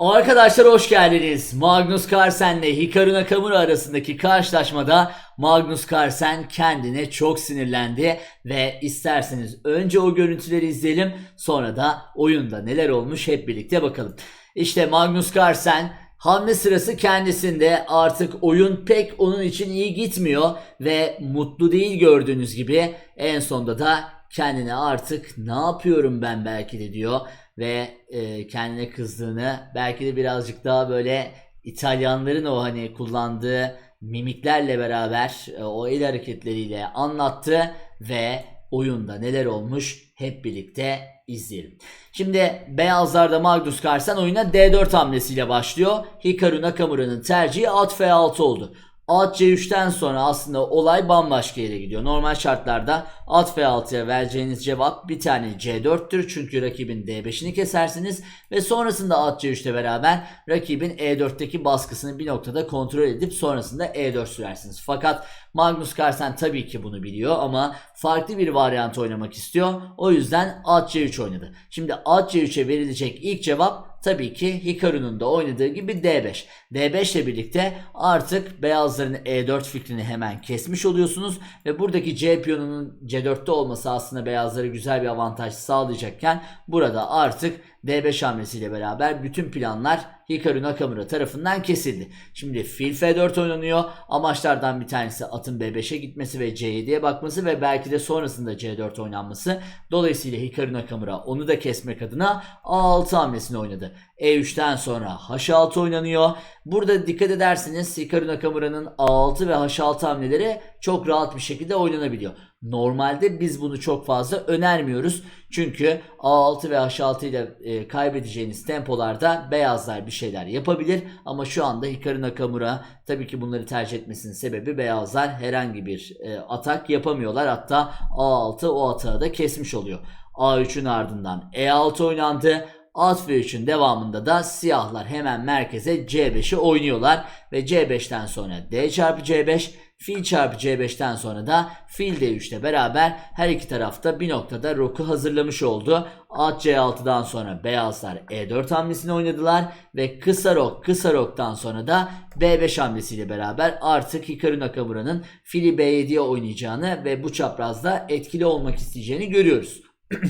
Arkadaşlar hoş geldiniz. Magnus Carlsen ile Hikaru Nakamura arasındaki karşılaşmada Magnus Carlsen kendine çok sinirlendi ve isterseniz önce o görüntüleri izleyelim sonra da oyunda neler olmuş hep birlikte bakalım. İşte Magnus Carlsen hamle sırası kendisinde artık oyun pek onun için iyi gitmiyor ve mutlu değil gördüğünüz gibi en sonda da kendine artık ne yapıyorum ben belki de diyor ve e, kendine kızdığını belki de birazcık daha böyle İtalyanların o hani kullandığı mimiklerle beraber e, o el hareketleriyle anlattı ve oyunda neler olmuş hep birlikte izleyelim. Şimdi beyazlarda Magnus Carlsen oyuna D4 hamlesiyle başlıyor. Hikaru Nakamura'nın tercihi at F6 oldu. At C3'ten sonra aslında olay bambaşka yere gidiyor. Normal şartlarda at F6'ya vereceğiniz cevap bir tane C4'tür. Çünkü rakibin D5'ini kesersiniz ve sonrasında at C3'te beraber rakibin E4'teki baskısını bir noktada kontrol edip sonrasında E4 sürersiniz. Fakat Magnus Carlsen tabii ki bunu biliyor ama farklı bir varyant oynamak istiyor. O yüzden at C3 oynadı. Şimdi at C3'e verilecek ilk cevap tabii ki Hikaru'nun da oynadığı gibi D5. D5 ile birlikte artık beyazların E4 fikrini hemen kesmiş oluyorsunuz ve buradaki C piyonunun C4'te olması aslında beyazlara güzel bir avantaj sağlayacakken burada artık D5 hamlesiyle beraber bütün planlar Hikaru Nakamura tarafından kesildi. Şimdi fil F4 oynanıyor. Amaçlardan bir tanesi atın B5'e gitmesi ve C7'ye bakması ve belki de sonrasında C4 oynanması. Dolayısıyla Hikaru Nakamura onu da kesmek adına A6 hamlesini oynadı. E3'ten sonra H6 oynanıyor. Burada dikkat ederseniz Hikaru Nakamura'nın A6 ve H6 hamleleri çok rahat bir şekilde oynanabiliyor. Normalde biz bunu çok fazla önermiyoruz. Çünkü A6 ve H6 ile e, kaybedeceğiniz tempolarda beyazlar bir şeyler yapabilir. Ama şu anda Hikaru Nakamura tabii ki bunları tercih etmesinin sebebi beyazlar herhangi bir e, atak yapamıyorlar. Hatta A6 o atağı da kesmiş oluyor. A3'ün ardından E6 oynandı. At V3'ün devamında da siyahlar hemen merkeze C5'i oynuyorlar ve C5'ten sonra D çarpı C5 fil çarpı C5'ten sonra da fil D3'te beraber her iki tarafta bir noktada roku hazırlamış oldu. At C6'dan sonra beyazlar E4 hamlesini oynadılar ve kısa rok kısa roktan sonra da B5 hamlesiyle beraber artık Hikaru Nakamura'nın fili B7'ye oynayacağını ve bu çaprazda etkili olmak isteyeceğini görüyoruz.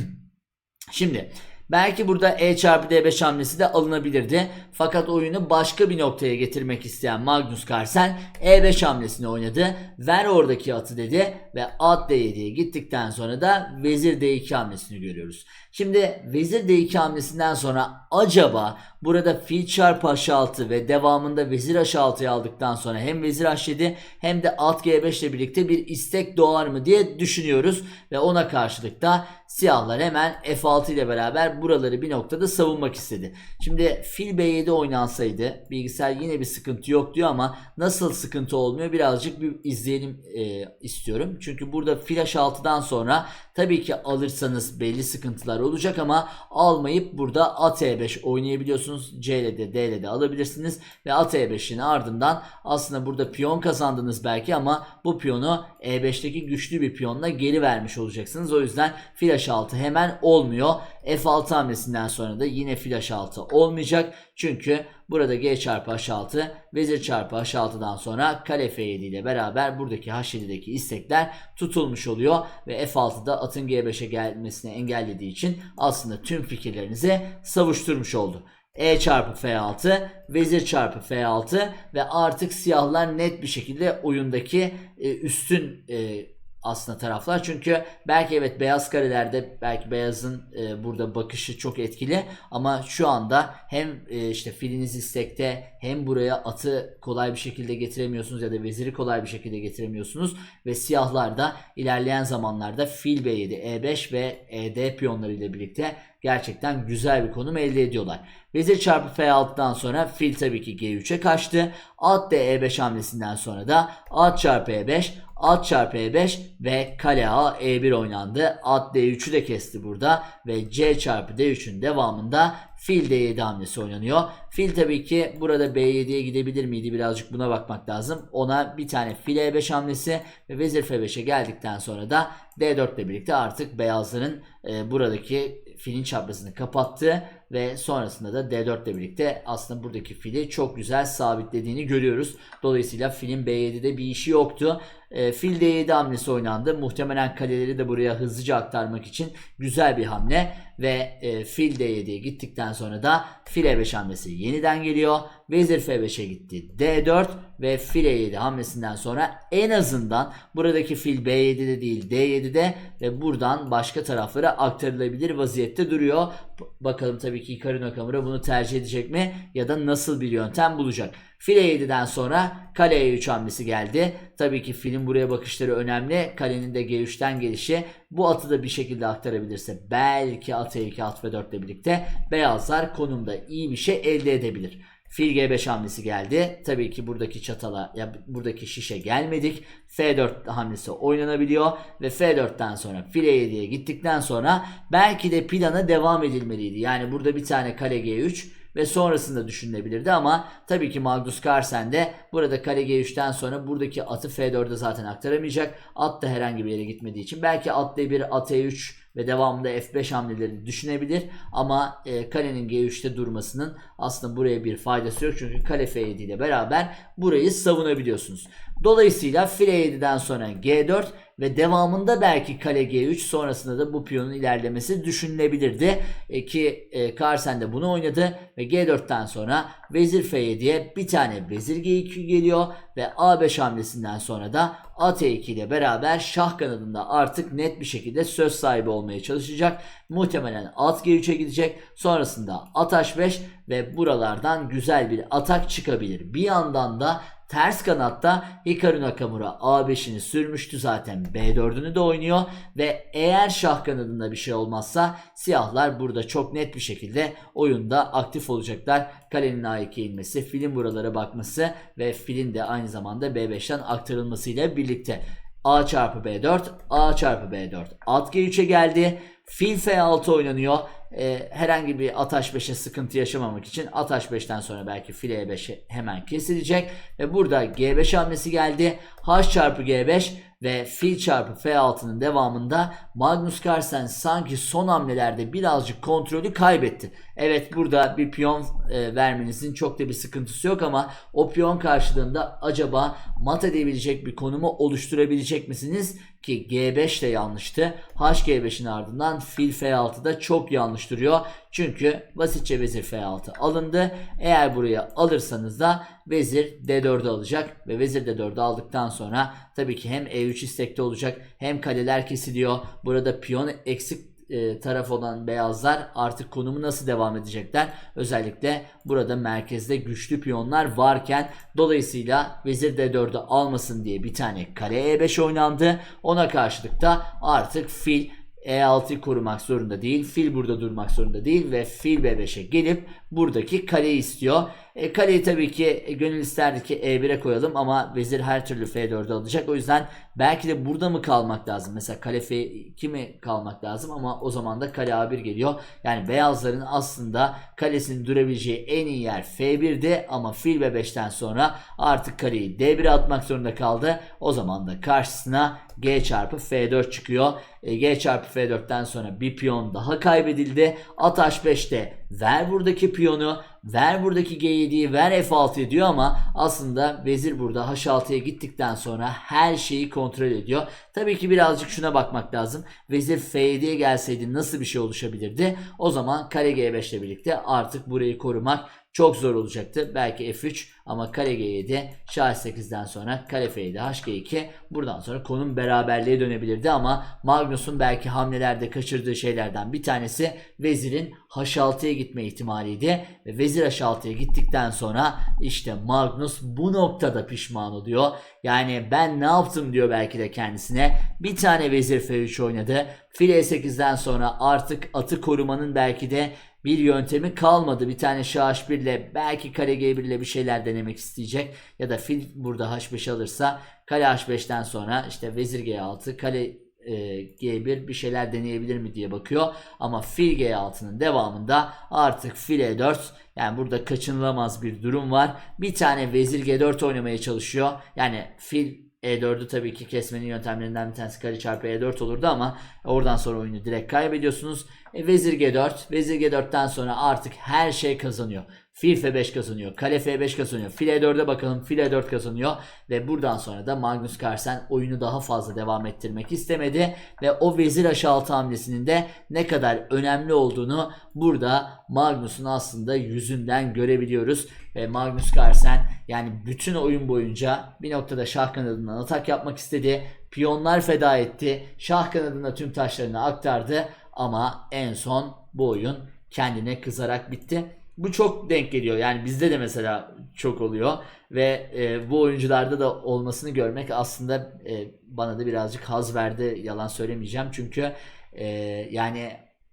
Şimdi Belki burada E çarpı D5 hamlesi de alınabilirdi. Fakat oyunu başka bir noktaya getirmek isteyen Magnus Carlsen E5 hamlesini oynadı. Ver oradaki atı dedi ve at D7'ye gittikten sonra da vezir D2 hamlesini görüyoruz. Şimdi vezir D2 hamlesinden sonra acaba burada fil çarpı H6 ve devamında vezir H6'yı aldıktan sonra hem vezir H7 hem de at G5 ile birlikte bir istek doğar mı diye düşünüyoruz. Ve ona karşılık da siyahlar hemen F6 ile beraber buraları bir noktada savunmak istedi. Şimdi fil B7 oynansaydı bilgisayar yine bir sıkıntı yok diyor ama nasıl sıkıntı olmuyor birazcık bir izleyelim e, istiyorum. Çünkü burada fil H6'dan sonra tabii ki alırsanız belli sıkıntılar olacak ama almayıp burada at E5 oynayabiliyorsunuz. C ile de D ile de alabilirsiniz ve at E5'in ardından aslında burada piyon kazandınız belki ama bu piyonu E5'teki güçlü bir piyonla geri vermiş olacaksınız. O yüzden fil H6 hemen olmuyor. F6 hamlesinden sonra da yine fil H6 olmayacak. Çünkü burada G çarpı H6 vezir çarpı H6'dan sonra kale F7 ile beraber buradaki H7'deki istekler tutulmuş oluyor. Ve F6'da atın G5'e gelmesini engellediği için aslında tüm fikirlerinizi savuşturmuş oldu. E çarpı F6, vezir çarpı F6 ve artık siyahlar net bir şekilde oyundaki e, üstün e, aslında taraflar. Çünkü belki evet beyaz karelerde belki beyazın e, burada bakışı çok etkili ama şu anda hem e, işte filiniz istekte hem buraya atı kolay bir şekilde getiremiyorsunuz ya da veziri kolay bir şekilde getiremiyorsunuz ve siyahlar da ilerleyen zamanlarda fil B7, E5 ve ED piyonları ile birlikte gerçekten güzel bir konum elde ediyorlar. Vezir çarpı F6'dan sonra fil tabii ki G3'e kaçtı. At D E5 hamlesinden sonra da at çarpı E5, at çarpı E5 ve kale A E1 oynandı. At D3'ü de kesti burada ve C çarpı D3'ün devamında fil D7 hamlesi oynanıyor. Fil tabii ki burada B7'ye gidebilir miydi birazcık buna bakmak lazım. Ona bir tane fil E5 hamlesi ve vezir F5'e geldikten sonra da D4 ile birlikte artık beyazların e, buradaki filin çaprazını kapattı ve sonrasında da D4 ile birlikte aslında buradaki fili çok güzel sabitlediğini görüyoruz. Dolayısıyla filin B7'de bir işi yoktu. E, fil D7 hamlesi oynandı. Muhtemelen kaleleri de buraya hızlıca aktarmak için güzel bir hamle ve e, fil D7'ye gittikten sonra da fil E5 hamlesi yeniden geliyor. Vezir F5'e gitti. D4 ve fil E7 hamlesinden sonra en azından buradaki fil B7'de değil D7'de ve buradan başka taraflara aktarılabilir vaziyette duruyor. Bakalım tabii ki Hikaru Nakamura bunu tercih edecek mi ya da nasıl bir yöntem bulacak. File 7'den sonra kale E3 hamlesi geldi. Tabii ki filin buraya bakışları önemli. Kalenin de G3'ten gelişi bu atı da bir şekilde aktarabilirse belki at E2 at ve 4 ile birlikte beyazlar konumda iyi bir şey elde edebilir. Fil G5 hamlesi geldi. Tabii ki buradaki çatala ya buradaki şişe gelmedik. F4 hamlesi oynanabiliyor ve F4'ten sonra file 7'ye gittikten sonra belki de plana devam edilmeliydi. Yani burada bir tane kale G3 ve sonrasında düşünülebilirdi ama tabii ki Magnus Carlsen de burada kale G3'ten sonra buradaki atı F4'e zaten aktaramayacak. At da herhangi bir yere gitmediği için belki at D1, at E3 ve devamında F5 hamlelerini düşünebilir ama e, kalenin G3'te durmasının aslında buraya bir faydası yok çünkü kale F7 ile beraber burayı savunabiliyorsunuz. Dolayısıyla file 7'den sonra G4 ve devamında belki kale G3 sonrasında da bu piyonun ilerlemesi düşünülebilirdi. E, ki e, Carlsen de bunu oynadı ve G4'ten sonra vezir F7'ye bir tane vezir G2 geliyor ve A5 hamlesinden sonra da at E2 ile beraber şah kanadında artık net bir şekilde söz sahibi olmaya çalışacak. Muhtemelen at G3'e gidecek. Sonrasında at H5 ve buralardan güzel bir atak çıkabilir. Bir yandan da Ters kanatta Hikaru Nakamura A5'ini sürmüştü zaten B4'ünü de oynuyor ve eğer şah kanadında bir şey olmazsa siyahlar burada çok net bir şekilde oyunda aktif olacaklar. Kalenin A2'ye inmesi, filin buralara bakması ve filin de aynı zamanda B5'ten aktarılmasıyla birlikte A çarpı B4, A çarpı B4. At G3'e geldi. Fil F6 oynanıyor. Ee, herhangi bir at H5'e sıkıntı yaşamamak için at H5'ten sonra belki fil E5 hemen kesilecek. Ve burada G5 hamlesi geldi. H çarpı G5 ve fil çarpı F6'nın devamında Magnus Carlsen sanki son hamlelerde birazcık kontrolü kaybetti. Evet burada bir piyon e, vermenizin çok da bir sıkıntısı yok ama o piyon karşılığında acaba mat edebilecek bir konumu oluşturabilecek misiniz? Ki G5 de yanlıştı. HG5'in ardından fil F6'da çok yanlış duruyor. Çünkü basitçe vezir F6 alındı. Eğer buraya alırsanız da vezir D4'ü alacak ve vezir D4'ü aldıktan sonra tabii ki hem E3 istekte olacak hem kaleler kesiliyor. Burada piyon eksik e, taraf olan beyazlar artık konumu nasıl devam edecekler? Özellikle burada merkezde güçlü piyonlar varken dolayısıyla vezir D4'ü almasın diye bir tane kale E5 oynandı. Ona karşılık da artık fil e6'yı korumak zorunda değil. Fil burada durmak zorunda değil ve fil B5'e gelip buradaki kaleyi istiyor. E, kaleyi tabii ki e, gönül isterdi ki E1'e koyalım ama vezir her türlü F4'e alacak. O yüzden belki de burada mı kalmak lazım? Mesela kale F2 mi kalmak lazım ama o zaman da kale A1 geliyor. Yani beyazların aslında kalesinin durabileceği en iyi yer F1'di ama fil B5'ten sonra artık kaleyi D1'e atmak zorunda kaldı. O zaman da karşısına G çarpı F4 çıkıyor. E, G çarpı F4'ten sonra bir piyon daha kaybedildi. At H5'te ver buradaki piyonu, ver buradaki G7'yi, ver F6'yı diyor ama aslında vezir burada H6'ya gittikten sonra her şeyi kontrol ediyor. Tabii ki birazcık şuna bakmak lazım. Vezir F7'ye gelseydi nasıl bir şey oluşabilirdi? O zaman kare G5 ile birlikte artık burayı korumak çok zor olacaktı. Belki F3 ama kare G7 şah 8'den sonra kare F7 HG2 buradan sonra konum beraberliğe dönebilirdi ama Magnus'un belki hamlelerde kaçırdığı şeylerden bir tanesi vezirin H6'ya gitme ihtimaliydi ve vezir H6'ya gittikten sonra işte Magnus bu noktada pişman oluyor. Yani ben ne yaptım diyor belki de kendisine. Bir tane vezir F3 oynadı. Fil E8'den sonra artık atı korumanın belki de bir yöntemi kalmadı. Bir tane şah H1 ile belki kare G1 ile bir şeyler denemek isteyecek. Ya da fil burada H5 alırsa kale H5'ten sonra işte vezir G6 kale e, G1 bir şeyler deneyebilir mi diye bakıyor. Ama fil G6'nın devamında artık fil E4 yani burada kaçınılamaz bir durum var. Bir tane vezir G4 oynamaya çalışıyor. Yani fil E4'ü tabii ki kesmenin yöntemlerinden bir tanesi kare çarpı E4 olurdu ama oradan sonra oyunu direkt kaybediyorsunuz. E, vezir G4. Vezir G4'ten sonra artık her şey kazanıyor. Fil F5 kazanıyor. Kale F5 kazanıyor. Fil E4'e bakalım. Fil E4 kazanıyor. Ve buradan sonra da Magnus Carlsen oyunu daha fazla devam ettirmek istemedi. Ve o vezir H6 hamlesinin de ne kadar önemli olduğunu burada Magnus'un aslında yüzünden görebiliyoruz. Ve Magnus Carlsen yani bütün oyun boyunca bir noktada şah kanadından atak yapmak istedi. Piyonlar feda etti. Şah kanadına tüm taşlarını aktardı. Ama en son bu oyun kendine kızarak bitti. Bu çok denk geliyor. Yani bizde de mesela çok oluyor ve e, bu oyuncularda da olmasını görmek aslında e, bana da birazcık haz verdi. Yalan söylemeyeceğim. Çünkü e, yani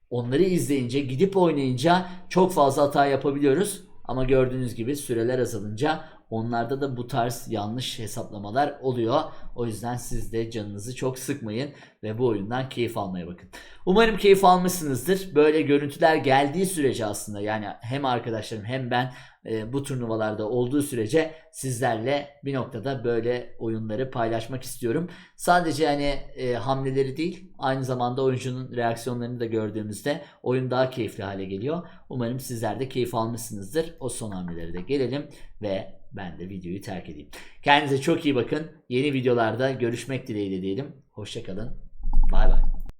onları izleyince, gidip oynayınca çok fazla hata yapabiliyoruz. Ama gördüğünüz gibi süreler azalınca onlarda da bu tarz yanlış hesaplamalar oluyor. O yüzden siz de canınızı çok sıkmayın ve bu oyundan keyif almaya bakın. Umarım keyif almışsınızdır. Böyle görüntüler geldiği sürece aslında yani hem arkadaşlarım hem ben e, bu turnuvalarda olduğu sürece sizlerle bir noktada böyle oyunları paylaşmak istiyorum. Sadece yani e, hamleleri değil aynı zamanda oyuncunun reaksiyonlarını da gördüğümüzde oyun daha keyifli hale geliyor. Umarım sizler de keyif almışsınızdır. O son hamlelere de gelelim ve ben de videoyu terk edeyim. Kendinize çok iyi bakın. Yeni videolarda görüşmek dileğiyle diyelim. Hoşçakalın. Bay bay.